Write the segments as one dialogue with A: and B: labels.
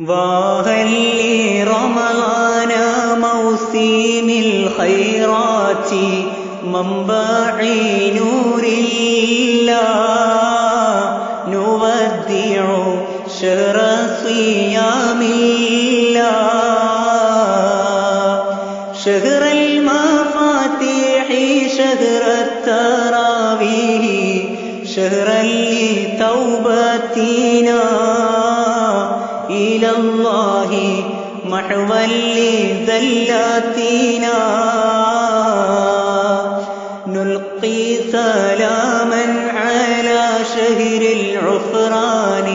A: وهل رمضان موسم الخيرات منبع نور الله نودع شهر صيام الله شهر المفاتيح شهر التراويح شهرا لتوبتنا الله محوا لذلاتنا نلقي سلاما على شهر العفران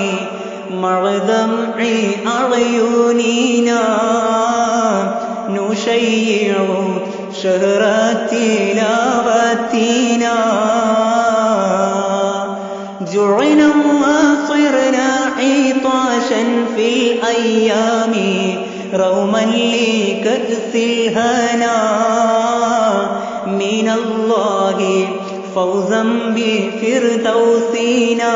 A: مع دمع أعيننا نشيع شهر تلاوتنا وصرنا عطاشا في الأيام روما لكأس الهنا. من الله فوزا بفردوسنا.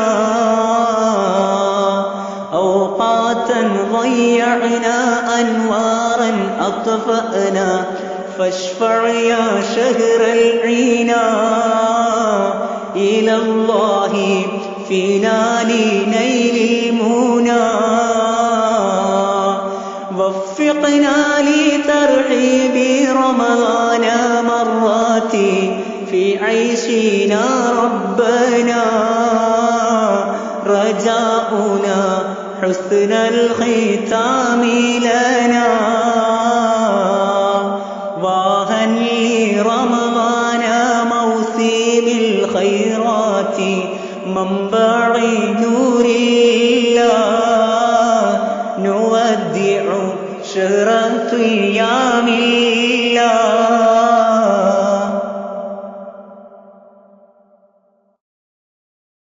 A: أوقاتا ضيعنا أنوارا أطفأنا. فاشفع يا شهر العينا إلى الله فينا لنيل المنى وفقنا لترحيب رمضان مرات في عيشنا ربنا. رجاؤنا حسن الختام لنا. واهن لرمضان موسم الخيرات منبع نور الله. نودع شهر صيام الله.